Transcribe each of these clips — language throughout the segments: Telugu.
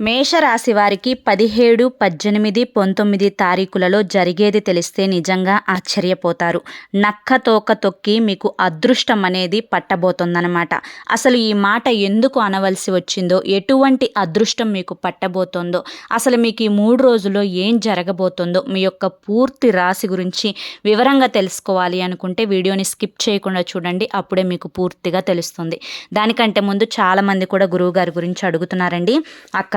మేషరాశి వారికి పదిహేడు పద్దెనిమిది పంతొమ్మిది తారీఖులలో జరిగేది తెలిస్తే నిజంగా ఆశ్చర్యపోతారు. నక్క తోక తొక్కి మీకు అదృష్టం అనేది పట్టబోతుందన్నమాట. అసలు ఈ మాట ఎందుకు అనవలసి వచ్చిందో ఎటువంటి అదృష్టం మీకు పట్టబోతుందో అసలు మీకు ఈ మూడు రోజుల్లో ఏం జరగబోతుందో మీ యొక్క పూర్తి రాశి గురించి వివరంగా తెలుసుకోవాలి అనుకుంటే వీడియోని స్కిప్ చేయకుండా చూడండి అప్పుడే మీకు పూర్తిగా తెలుస్తుంది. దానికంటే ముందు చాలామంది కూడా గురువుగారి గురించి అడుగుతున్నారండి. అక్క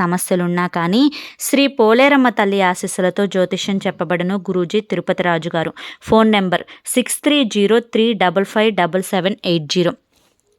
సమస్యలున్నా కానీ శ్రీ పోలేరమ్మ తల్లి ఆశీస్సులతో జ్యోతిష్యం చెప్పబడను Guruji Tirupati Raju garu phone number six three zero three double five double seven eight zero.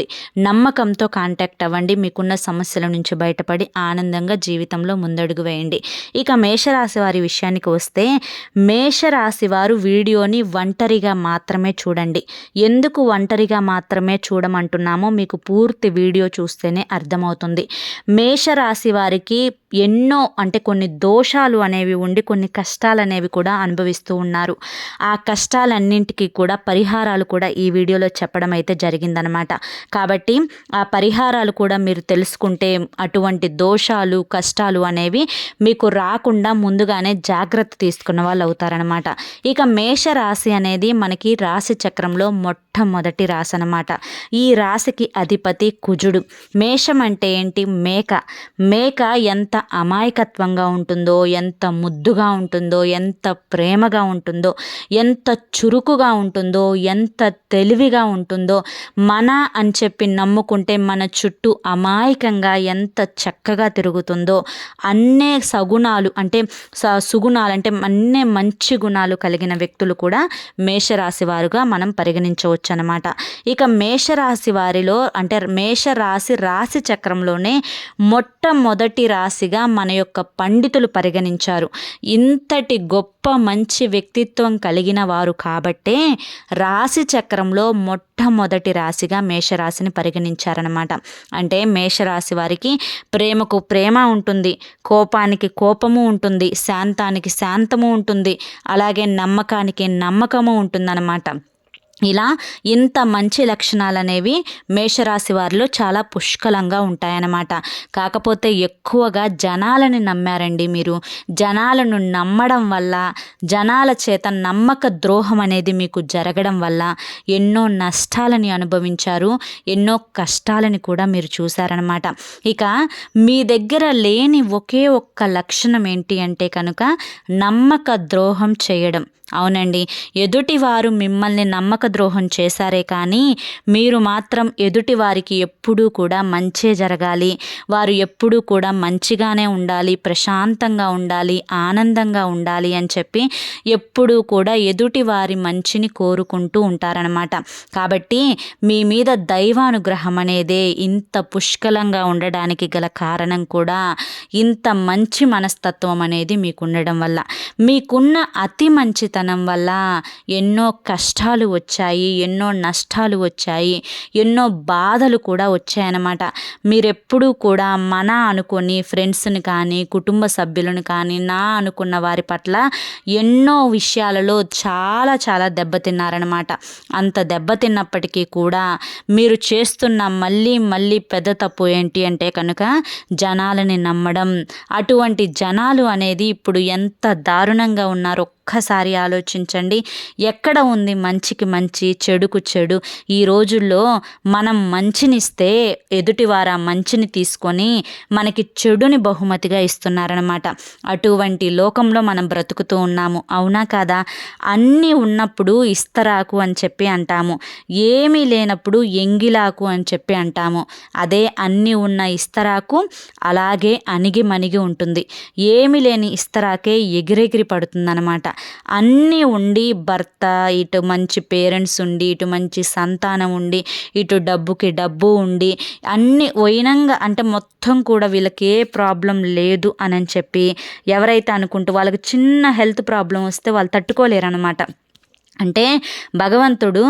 ఉంటుంది నమ్మకంతో కాంటాక్ట్ అవ్వండి. మీకున్న సమస్యల నుంచి బయటపడి ఆనందంగా జీవితంలో ముందడుగు వేయండి. ఇక మేషరాశి వారి విషయానికి వస్తే మేషరాశి వారు వీడియోని ఒంటరిగా మాత్రమే చూడండి. ఎందుకు ఒంటరిగా మాత్రమే చూడమంటున్నామో మీకు పూర్తి వీడియో చూస్తేనే అర్థమవుతుంది. మేషరాశి వారికి ఎన్నో అంటే కొన్ని దోషాలు అనేవి ఉండి కొన్ని కష్టాలు అనేవి కూడా అనుభవిస్తూ ఉన్నారు. ఆ కష్టాలన్నింటికి కూడా పరిహారాలు కూడా ఈ వీడియోలో చెప్పడం అయితే జరిగిందనమాట. కాబట్టి ఆ పరిహారాలు కూడా మీరు తెలుసుకుంటే అటువంటి దోషాలు కష్టాలు అనేవి మీకు రాకుండా ముందుగానే జాగ్రత్త తీసుకున్న వాళ్ళు అవుతారనమాట ఇక మేష రాశి అనేది మనకి రాశి చక్రంలో మొట్టమొదటి రాశి అనమాట ఈ రాశికి అధిపతి కుజుడు. మేషం అంటే ఏంటి? మేక. మేక ఎంత అమాయకత్వంగా ఉంటుందో ఎంత ముద్దుగా ఉంటుందో ఎంత ప్రేమగా ఉంటుందో ఎంత చురుకుగా ఉంటుందో ఎంత తెలివిగా ఉంటుందో మన అని అని చెప్పి నమ్ముకుంటే మన చుట్టూ అమాయకంగా ఎంత చక్కగా తిరుగుతుందో. అన్నే సగుణాలు అంటే సుగుణాలు అంటే అన్నే మంచి గుణాలు కలిగిన వ్యక్తులు కూడా మేషరాశి వారుగా మనం పరిగణించవచ్చు అనమాట ఇక మేషరాశి వారిలో అంటే మేషరాశి రాశి చక్రంలోనే మొట్టమొదటి రాశిగా మన యొక్క పండితులు పరిగణించారు. ఇంతటి గొప్ప మంచి వ్యక్తిత్వం కలిగిన వారు కాబట్టే రాశి చక్రంలో మొట్టమొదటి రాశిగా మేషరాశిని పరిగణించారనమాట అంటే మేషరాశి వారికి ప్రేమకు ప్రేమ ఉంటుంది కోపానికి కోపము ఉంటుంది శాంతానికి శాంతము ఉంటుంది అలాగే నమ్మకానికి నమ్మకము ఉంటుందన్నమాట. ఇలా ఇంత మంచి లక్షణాలు అనేవి మేషరాశి వారిలో చాలా పుష్కలంగా ఉంటాయన్నమాట. కాకపోతే ఎక్కువగా జనాలని నమ్మారండి మీరు. జనాలను నమ్మడం వల్ల జనాల చేత నమ్మక ద్రోహం అనేది మీకు జరగడం వల్ల ఎన్నో నష్టాలని అనుభవించారు ఎన్నో కష్టాలని కూడా మీరు చూశారనమాట ఇక మీ దగ్గర లేని ఒకే ఒక్క లక్షణం ఏంటి అంటే కనుక నమ్మక ద్రోహం చేయడం. అవునండి. ఎదుటివారు మిమ్మల్ని నమ్మక ద్రోహం చేశారే కానీ మీరు మాత్రం ఎదుటి వారికి ఎప్పుడూ కూడా మంచే జరగాలి. వారు ఎప్పుడూ కూడా మంచిగానే ఉండాలి ప్రశాంతంగా ఉండాలి ఆనందంగా ఉండాలి అని చెప్పి ఎప్పుడూ కూడా ఎదుటి వారి మంచిని కోరుకుంటూ ఉంటారనమాట కాబట్టి మీ మీద దైవానుగ్రహం అనేదే ఇంత పుష్కలంగా ఉండడానికి గల కారణం కూడా ఇంత మంచి మనస్తత్వం అనేది మీకు ఉండడం వల్ల. మీకున్న అతి మంచితనం మంచితనం వల్ల ఎన్నో కష్టాలు వచ్చాయి ఎన్నో నష్టాలు వచ్చాయి ఎన్నో బాధలు కూడా వచ్చాయన్నమాట. మీరెప్పుడూ కూడా మన అనుకొని ఫ్రెండ్స్ని కానీ కుటుంబ సభ్యులను కానీ నా అనుకున్న వారి పట్ల ఎన్నో విషయాలలో చాలా చాలా దెబ్బతిన్నారనమాట అంత దెబ్బతిన్నప్పటికీ కూడా మీరు చేస్తున్న మళ్ళీ మళ్ళీ పెద్ద తప్పు ఏంటి అంటే కనుక జనాలని నమ్మడం. అటువంటి జనాలు అనేది ఇప్పుడు ఎంత దారుణంగా ఉన్నారో ఒక్కసారి ఆలోచించండి. ఎక్కడ ఉంది మంచికి మంచి చెడుకు చెడు? ఈ రోజుల్లో మనం మంచినిస్తే ఎదుటివారు ఆ మంచిని తీసుకొని మనకి చెడుని బహుమతిగా ఇస్తున్నారనమాట అటువంటి లోకంలో మనం బ్రతుకుతూ ఉన్నాము. అవునా కదా? అన్నీ ఉన్నప్పుడు ఇస్తరాకు అని చెప్పి అంటాము. ఏమీ లేనప్పుడు ఎంగిలాకు అని చెప్పి అంటాము. అదే అన్నీ ఉన్న ఇస్తరాకు అలాగే అణిగి మణిగి ఉంటుంది. ఏమి లేని ఇస్తరాకే ఎగిరెగిరి పడుతుందనమాట అన్నీ ఉండి భర్త ఇటు మంచి పేరెంట్స్ ఉండి ఇటు మంచి సంతానం ఉండి ఇటు డబ్బుకి డబ్బు ఉండి అన్ని వైనంగా అంటే మొత్తం కూడా వీళ్ళకి ఏ ప్రాబ్లం లేదు అని చెప్పి ఎవరైతే అనుకుంటూ వాళ్ళకి చిన్న హెల్త్ ప్రాబ్లం వస్తే వాళ్ళు తట్టుకోలేరు అనమాట అంటే భగవంతుడు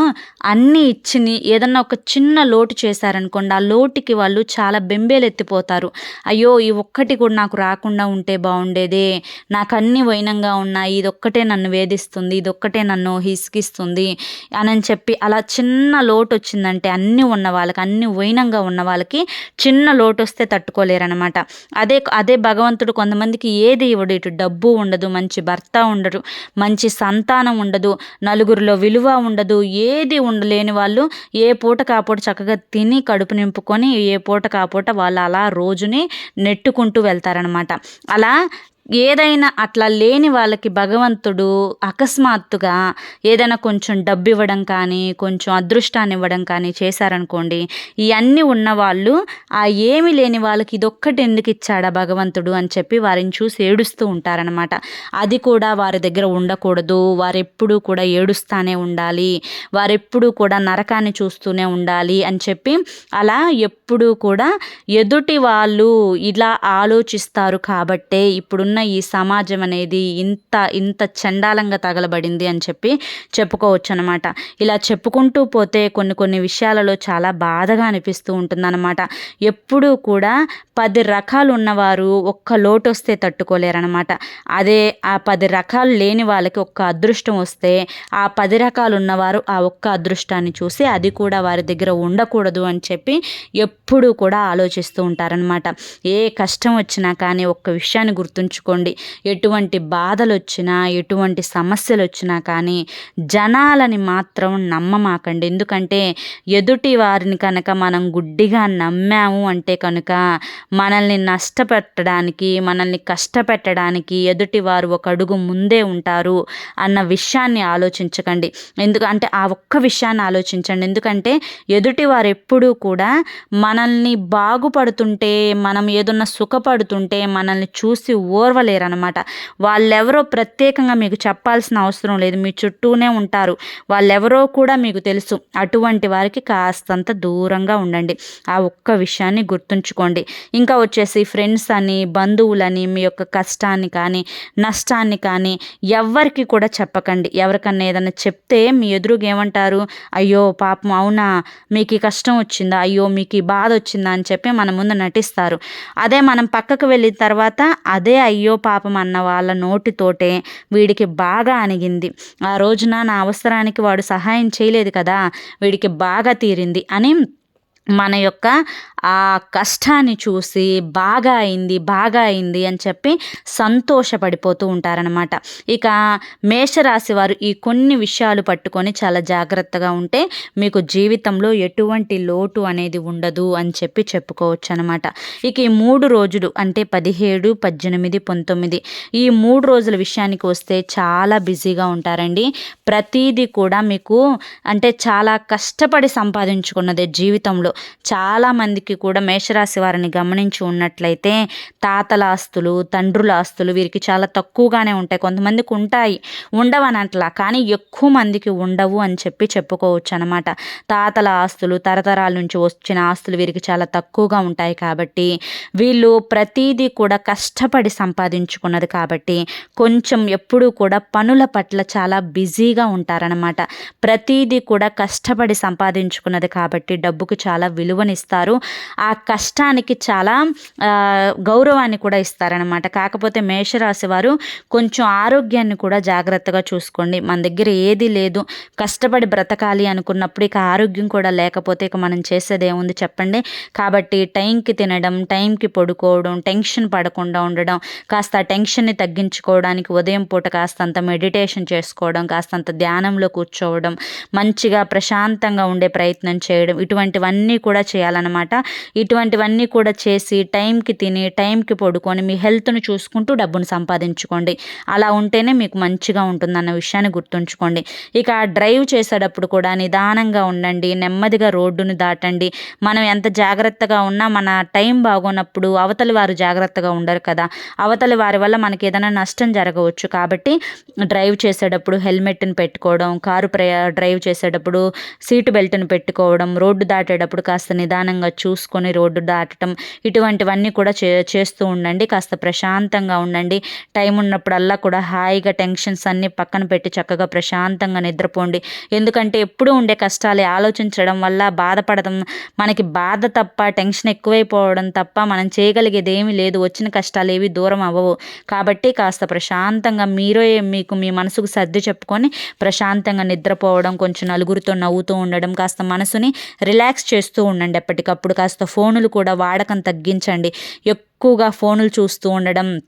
అన్నీ ఇచ్చిని ఏదన్నా ఒక చిన్న లోటు చేశారనుకోండి ఆ లోటుకి వాళ్ళు చాలా బెంబేలెత్తిపోతారు. అయ్యో ఈ ఒక్కటి కూడా నాకు రాకుండా ఉంటే బాగుండేదే. నాకు అన్ని వైనంగా ఉన్నాయి. ఇది ఒక్కటే నన్ను వేధిస్తుంది. ఇది ఒక్కటే నన్ను హిసికిస్తుంది అని చెప్పి అలా చిన్న లోటు వచ్చిందంటే అన్నీ ఉన్న వాళ్ళకి అన్ని వైనంగా ఉన్న వాళ్ళకి చిన్న లోటు వస్తే తట్టుకోలేరనమాట. అదే అదే భగవంతుడు కొంతమందికి ఏది ఇవ్వడు. ఇటు డబ్బు ఉండదు మంచి భర్త ఉండడు మంచి సంతానం ఉండదు నలు నలుగురిలో విలువ ఉండదు ఏది ఉండలేని వాళ్ళు ఏ పూట కాపూట చక్కగా తిని కడుపు నింపుకొని ఏ పూట కాపూట వాళ్ళు అలా రోజుని నెట్టుకుంటూ వెళ్తారనమాట అలా ఏదైనా అట్లా లేని వాళ్ళకి భగవంతుడు అకస్మాత్తుగా ఏదైనా కొంచెం డబ్బు ఇవ్వడం కానీ కొంచెం అదృష్టాన్ని ఇవ్వడం కానీ చేశారనుకోండి ఇవన్నీ ఉన్నవాళ్ళు ఆ ఏమి లేని వాళ్ళకి ఇదొక్కటి ఎందుకు ఇచ్చాడా భగవంతుడు అని చెప్పి వారిని చూసి ఏడుస్తూ ఉంటారనమాట అది కూడా వారి దగ్గర ఉండకూడదు. వారెప్పుడూ కూడా ఏడుస్తానే ఉండాలి. వారెప్పుడూ కూడా నరకాన్ని చూస్తూనే ఉండాలి అని చెప్పి అలా ఎప్పుడూ కూడా ఎదుటి వాళ్ళు ఇలా ఆలోచిస్తారు కాబట్టే ఇప్పుడున్న ఈ సమాజం అనేది ఇంత ఇంత చండాలంగా తగలబడింది అని చెప్పి చెప్పుకోవచ్చు అనమాట ఇలా చెప్పుకుంటూ పోతే కొన్ని కొన్ని విషయాలలో చాలా బాధగా అనిపిస్తూ ఉంటుందన్నమాట. ఎప్పుడూ కూడా పది రకాలు ఉన్నవారు ఒక్క లోటు వస్తే తట్టుకోలేరనమాట అదే ఆ పది రకాలు లేని వాళ్ళకి ఒక్క అదృష్టం వస్తే ఆ పది రకాలు ఉన్నవారు ఆ ఒక్క అదృష్టాన్ని చూసి అది కూడా వారి దగ్గర ఉండకూడదు అని చెప్పి ఎప్పుడూ కూడా ఆలోచిస్తూ ఉంటారనమాట ఏ కష్టం వచ్చినా కానీ ఒక్క విషయాన్ని గుర్తుంచుకోండి ఎటువంటి బాధలు వచ్చినా ఎటువంటి సమస్యలు వచ్చినా కానీ జనాలని మాత్రం నమ్మమాకండి. ఎందుకంటే ఎదుటి వారిని కనుక మనం గుడ్డిగా నమ్మాము అంటే కనుక మనల్ని నష్టపెట్టడానికి మనల్ని కష్టపెట్టడానికి ఎదుటివారు ఒక అడుగు ముందే ఉంటారు అన్న విషయాన్ని ఆలోచించకండి. ఎందుకంటే ఆ ఒక్క విషయాన్ని ఆలోచించండి. ఎందుకంటే ఎదుటివారు ఎప్పుడూ కూడా మనల్ని బాగుపడుతుంటే మనం ఏదన్నా సుఖపడుతుంటే మనల్ని చూసి ఓర్వలేరనమాట వాళ్ళెవరో ప్రత్యేకంగా మీకు చెప్పాల్సిన అవసరం లేదు. మీ చుట్టూనే ఉంటారు. వాళ్ళెవరో కూడా మీకు తెలుసు. అటువంటి వారికి కాస్తంత దూరంగా ఉండండి. ఆ ఒక్క విషయాన్ని గుర్తుంచుకోండి. ఇంకా వచ్చేసి ఫ్రెండ్స్ అని బంధువులని మీ యొక్క కష్టాన్ని కానీ నష్టాన్ని కానీ ఎవరికి కూడా చెప్పకండి. ఎవరికన్నా ఏదైనా చెప్తే మీ ఎదురుగా ఏమంటారు? అయ్యో పాపం అవునా? మీకు ఈ కష్టం వచ్చిందా? అయ్యో మీకు ఈ బాధ వచ్చిందా? అని చెప్పి మన ముందు నటిస్తారు. అదే మనం పక్కకు వెళ్ళిన తర్వాత అదే అయ్యో పాపం అన్న వాళ్ళ నోటితోటే వీడికి బాగా అణిగింది. ఆ రోజున నా అవసరానికి వాడు సహాయం చేయలేదు కదా వీడికి బాగా తీరింది అని మన యొక్క ఆ కష్టాన్ని చూసి బాగా అయింది బాగా అయింది అని చెప్పి సంతోషపడిపోతూ ఉంటారనమాట ఇక మేషరాశి వారు ఈ కొన్ని విషయాలు పట్టుకొని చాలా జాగ్రత్తగా ఉంటే మీకు జీవితంలో ఎటువంటి లోటు అనేది ఉండదు అని చెప్పి చెప్పుకోవచ్చు అనమాట ఇక ఈ మూడు రోజులు అంటే పదిహేడు పద్దెనిమిది పంతొమ్మిది ఈ మూడు రోజుల విషయానికి వస్తే చాలా బిజీగా ఉంటారండి. ప్రతీది కూడా మీకు అంటే చాలా కష్టపడి సంపాదించుకున్నదే జీవితంలో. చాలామందికి కూడా మేషరాశి వారిని గమనించి ఉన్నట్లయితే తాతల ఆస్తులు తండ్రుల ఆస్తులు వీరికి చాలా తక్కువగానే ఉంటాయి. కొంతమందికి ఉంటాయి. ఉండవనట్లా కానీ ఎక్కువ మందికి ఉండవు అని చెప్పి చెప్పుకోవచ్చు అనమాట తాతల ఆస్తులు తరతరాల నుంచి వచ్చిన ఆస్తులు వీరికి చాలా తక్కువగా ఉంటాయి కాబట్టి వీళ్ళు ప్రతీదీ కూడా కష్టపడి సంపాదించుకున్నది కాబట్టి కొంచెం ఎప్పుడూ కూడా పనుల పట్ల చాలా బిజీగా ఉంటారనమాట ప్రతీదీ కూడా కష్టపడి సంపాదించుకున్నది కాబట్టి డబ్బుకు చాలా విలువనిస్తారు. ఆ కష్టానికి చాలా గౌరవాన్ని కూడా ఇస్తారనమాట కాకపోతే మేషరాశి వారు కొంచెం ఆరోగ్యాన్ని కూడా జాగ్రత్తగా చూసుకోండి. మన దగ్గర ఏది లేదు. కష్టపడి బ్రతకాలి అనుకున్నప్పుడు ఇక ఆరోగ్యం కూడా లేకపోతే ఇక మనం చేసేది ఏముంది చెప్పండి. కాబట్టి టైంకి తినడం టైంకి పడుకోవడం టెన్షన్ పడకుండా ఉండడం కాస్త టెన్షన్ని తగ్గించుకోవడానికి ఉదయం పూట కాస్తంత మెడిటేషన్ చేసుకోవడం కాస్తంత ధ్యానంలో కూర్చోవడం మంచిగా ప్రశాంతంగా ఉండే ప్రయత్నం చేయడం ఇటువంటివన్నీ కూడా చేయాలన్నమాట. ఇటువంటివన్నీ కూడా చేసి టైంకి తిని టైంకి పడుకొని మీ హెల్త్ను చూసుకుంటూ డబ్బును సంపాదించుకోండి. అలా ఉంటేనే మీకు మంచిగా ఉంటుందన్న విషయాన్ని గుర్తుంచుకోండి. ఇక డ్రైవ్ చేసేటప్పుడు కూడా నిదానంగా ఉండండి నెమ్మదిగా రోడ్డును దాటండి. మనం ఎంత జాగ్రత్తగా ఉన్నా మన టైం బాగున్నప్పుడు అవతలి వారు జాగ్రత్తగా ఉండరు కదా. అవతలి వారి వల్ల మనకి ఏదైనా నష్టం జరగవచ్చు కాబట్టి డ్రైవ్ చేసేటప్పుడు హెల్మెట్ని పెట్టుకోవడం కారు ప్రయా డ్రైవ్ చేసేటప్పుడు సీటు బెల్ట్ని పెట్టుకోవడం రోడ్డు దాటేటప్పుడు కాస్త నిదానంగా చూసి చూసుకొని రోడ్డు దాటడం ఇటువంటివన్నీ కూడా చే చేస్తూ ఉండండి. కాస్త ప్రశాంతంగా ఉండండి. టైం ఉన్నప్పుడల్లా కూడా హాయిగా టెన్షన్స్ అన్నీ పక్కన పెట్టి చక్కగా ప్రశాంతంగా నిద్రపోండి. ఎందుకంటే ఎప్పుడూ ఉండే కష్టాలు ఆలోచించడం వల్ల బాధపడడం మనకి బాధ తప్ప టెన్షన్ ఎక్కువైపోవడం తప్ప మనం చేయగలిగేది ఏమీ లేదు. వచ్చిన కష్టాలు ఏవి దూరం అవ్వవు. కాబట్టి కాస్త ప్రశాంతంగా మీరే మీకు మీ మనసుకు సర్ది చెప్పుకొని ప్రశాంతంగా నిద్రపోవడం కొంచెం నలుగురితో నవ్వుతూ ఉండడం కాస్త మనసుని రిలాక్స్ చేస్తూ ఉండండి ఎప్పటికప్పుడు. కాస్త ఫోనులు కూడా వాడకం తగ్గించండి. ఎక్కువగా ఫోనులు చూస్తూ ఉండడం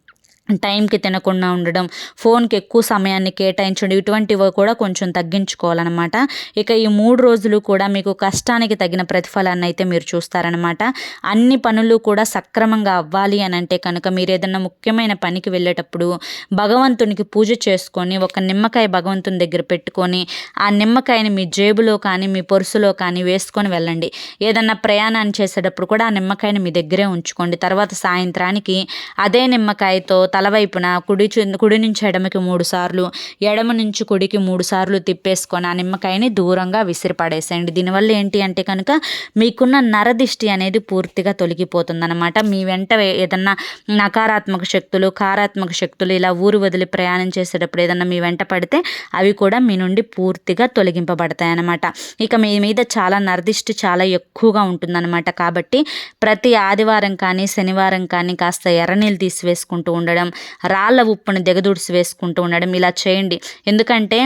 టైంకి తినకుండా ఉండడం ఫోన్కి ఎక్కువ సమయాన్ని కేటాయించడం ఇటువంటివి కూడా కొంచెం తగ్గించుకోవాలన్నమాట. ఇక ఈ మూడు రోజులు కూడా మీకు కష్టానికి తగిన ప్రతిఫలాన్ని అయితే మీరు చూస్తారనమాట అన్ని పనులు కూడా సక్రమంగా అవ్వాలి అని అంటే కనుక మీరు ఏదైనా ముఖ్యమైన పనికి వెళ్ళేటప్పుడు భగవంతునికి పూజ చేసుకొని ఒక నిమ్మకాయ భగవంతుని దగ్గర పెట్టుకొని ఆ నిమ్మకాయని మీ జేబులో కానీ మీ పొరుసులో కానీ వేసుకొని వెళ్ళండి. ఏదన్నా ప్రయాణాన్ని చేసేటప్పుడు కూడా ఆ నిమ్మకాయని మీ దగ్గరే ఉంచుకోండి. తర్వాత సాయంత్రానికి అదే నిమ్మకాయతో తలవైపున కుడి కుడి నుంచి ఎడమకి మూడు సార్లు ఎడమ నుంచి కుడికి మూడు సార్లు తిప్పేసుకొని ఆ నిమ్మకాయని దూరంగా విసిరిపడేసేయండి. దీనివల్ల ఏంటి అంటే కనుక మీకున్న నరదిష్టి అనేది పూర్తిగా తొలగిపోతుంది అనమాట మీ వెంట ఏదన్నా నకారాత్మక శక్తులు కారాత్మక శక్తులు ఇలా ఊరు వదిలి ప్రయాణం చేసేటప్పుడు ఏదన్నా మీ వెంట పడితే అవి కూడా మీ నుండి పూర్తిగా తొలగింపబడతాయి అన్నమాట ఇక మీ మీద చాలా నరదిష్టి చాలా ఎక్కువగా ఉంటుందన్నమాట. కాబట్టి ప్రతి ఆదివారం కానీ శనివారం కానీ కాస్త ఎర్రనీళ్ళు తీసివేసుకుంటూ ఉండడం రాళ్ళ ఉప్పును దిగదుడిసి వేసుకుంటూ ఉండడం ఇలా చేయండి. ఎందుకంటే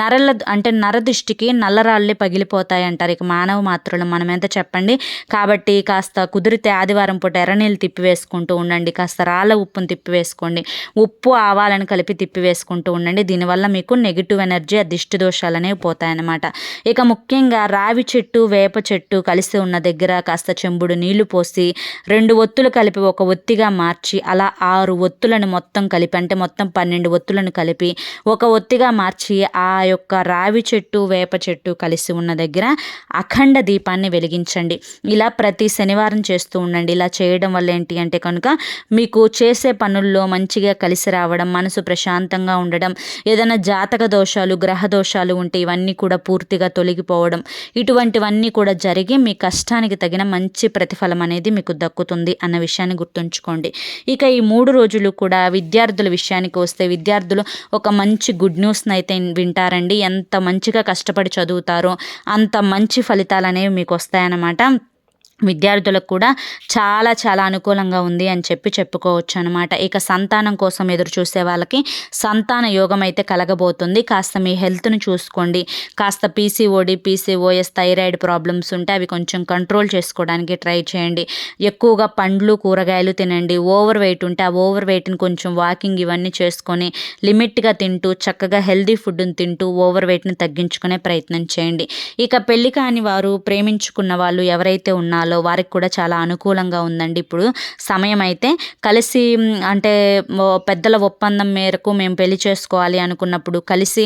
నరల అంటే నరదృష్టికి నల్లరాళ్ళే పగిలిపోతాయి అంటారు ఇక మానవ మాత్రలు మనం ఎంత చెప్పండి? కాబట్టి కాస్త కుదిరితే ఆదివారం పూట ఎర్రనీళ్ళు తిప్పి వేసుకుంటూ ఉండండి. కాస్త రాళ్ళ ఉప్పును తిప్పి వేసుకోండి. ఉప్పు ఆవాలను కలిపి తిప్పి వేసుకుంటూ ఉండండి. దీనివల్ల మీకు నెగిటివ్ ఎనర్జీ ఆ దిష్టి దోషాలు అనేవి పోతాయన్నమాట. ఇక ముఖ్యంగా రావి చెట్టు వేప చెట్టు కలిసి ఉన్న దగ్గర కాస్త చెంబుడు నీళ్ళు పోసి రెండు ఒత్తులు కలిపి ఒక ఒత్తిగా మార్చి అలా ఆరు ఒత్తుల ఒత్తులను మొత్తం కలిపి అంటే మొత్తం పన్నెండు ఒత్తులను కలిపి ఒక ఒత్తిగా మార్చి ఆ యొక్క రావి చెట్టు వేప చెట్టు కలిసి ఉన్న దగ్గర అఖండ దీపాన్ని వెలిగించండి. ఇలా ప్రతి శనివారం చేస్తూ ఉండండి. ఇలా చేయడం వల్ల ఏంటి అంటే కనుక మీకు చేసే పనుల్లో మంచిగా కలిసి రావడం మనసు ప్రశాంతంగా ఉండడం ఏదైనా జాతక దోషాలు గ్రహ దోషాలు ఉంటే ఇవన్నీ కూడా పూర్తిగా తొలగిపోవడం ఇటువంటివన్నీ కూడా జరిగి మీ కష్టానికి తగిన మంచి ప్రతిఫలం అనేది మీకు దక్కుతుంది అన్న విషయాన్ని గుర్తుంచుకోండి. ఇక ఈ మూడు రోజులు కూడా కూడా విద్యార్థుల విషయానికి వస్తే విద్యార్థులు ఒక మంచి గుడ్ న్యూస్ని అయితే వింటారండి. ఎంత మంచిగా కష్టపడి చదువుతారో అంత మంచి ఫలితాలు అనేవి మీకు వస్తాయన్నమాట. విద్యార్థులకు కూడా చాలా చాలా అనుకూలంగా ఉంది అని చెప్పి చెప్పుకోవచ్చు అనమాట ఇక సంతానం కోసం ఎదురు చూసే వాళ్ళకి సంతాన యోగం అయితే కలగబోతుంది. కాస్త మీ హెల్త్ను చూసుకోండి. కాస్త పీసీఓడి పీసీఓఎస్ థైరాయిడ్ ప్రాబ్లమ్స్ ఉంటే అవి కొంచెం కంట్రోల్ చేసుకోవడానికి ట్రై చేయండి. ఎక్కువగా పండ్లు కూరగాయలు తినండి. ఓవర్ వెయిట్ ఉంటే ఆ ఓవర్ వెయిట్ని కొంచెం వాకింగ్ ఇవన్నీ చేసుకొని లిమిట్గా తింటూ చక్కగా హెల్దీ ఫుడ్ని తింటూ ఓవర్ వెయిట్ని తగ్గించుకునే ప్రయత్నం చేయండి. ఇక పెళ్ళి కాని వారు ప్రేమించుకున్న వాళ్ళు ఎవరైతే ఉన్నారో జిల్లాలో వారికి కూడా చాలా అనుకూలంగా ఉందండి. ఇప్పుడు సమయం అయితే కలిసి అంటే పెద్దల ఒప్పందం మేరకు మేము పెళ్ళి చేసుకోవాలి అనుకున్నప్పుడు కలిసి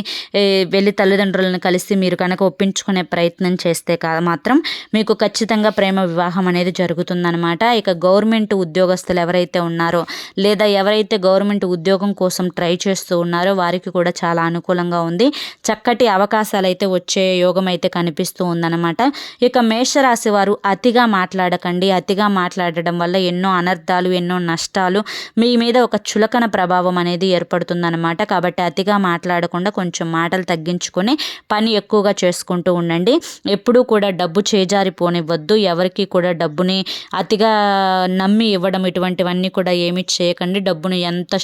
వెళ్ళి తల్లిదండ్రులను కలిసి మీరు కనుక ఒప్పించుకునే ప్రయత్నం చేస్తే మాత్రం మీకు ఖచ్చితంగా ప్రేమ వివాహం అనేది జరుగుతుందనమాట ఇక గవర్నమెంట్ ఉద్యోగస్తులు ఎవరైతే ఉన్నారో లేదా ఎవరైతే గవర్నమెంట్ ఉద్యోగం కోసం ట్రై చేస్తూ ఉన్నారో వారికి కూడా చాలా అనుకూలంగా ఉంది. చక్కటి అవకాశాలు అయితే వచ్చే యోగం అయితే కనిపిస్తూ ఉందన్నమాట. ఇక మేషరాశి వారు అతిగా మాట్లాడకండి అతిగా మాట్లాడడం వల్ల ఎన్నో అనర్థాలు ఎన్నో నష్టాలు మీ మీద ఒక చులకన ప్రభావం అనేది ఏర్పడుతుందన్నమాట. కాబట్టి అతిగా మాట్లాడకుండా కొంచెం మాటలు తగ్గించుకొని పని ఎక్కువగా చేసుకుంటూ ఉండండి. ఎప్పుడూ కూడా డబ్బు చేజారిపోనివ్వద్దు. ఎవరికి కూడా డబ్బుని అతిగా నమ్మి ఇవ్వడం ఇటువంటివన్నీ కూడా ఏమి చేయకండి. డబ్బును ఎంత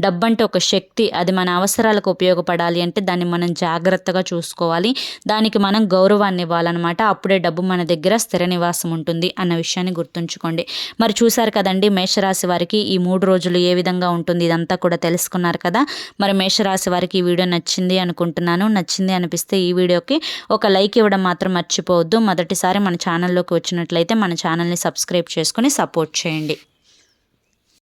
డబ్బు అంటే ఒక శక్తి. అది మన అవసరాలకు ఉపయోగపడాలి అంటే దాన్ని మనం జాగ్రత్తగా చూసుకోవాలి. దానికి మనం గౌరవాన్ని ఇవ్వాలన్నమాట. అప్పుడే డబ్బు మన దగ్గర స్థిర నివాసం ఉంటుంది అన్న విషయాన్ని గుర్తుంచుకోండి. మరి చూశారు కదండి మేషరాశి వారికి ఈ మూడు రోజులు ఏ విధంగా ఉంటుంది ఇదంతా కూడా తెలుసుకున్నారు కదా. మరి మేషరాశి వారికి ఈ వీడియో నచ్చింది అనుకుంటున్నాను. నచ్చింది అనిపిస్తే ఈ వీడియోకి ఒక లైక్ ఇవ్వడం మాత్రం మర్చిపోవద్దు. మొదటిసారి మన ఛానల్లోకి వచ్చినట్లయితే మన ఛానల్ని సబ్స్క్రైబ్ చేసుకొని సపోర్ట్ చేయండి.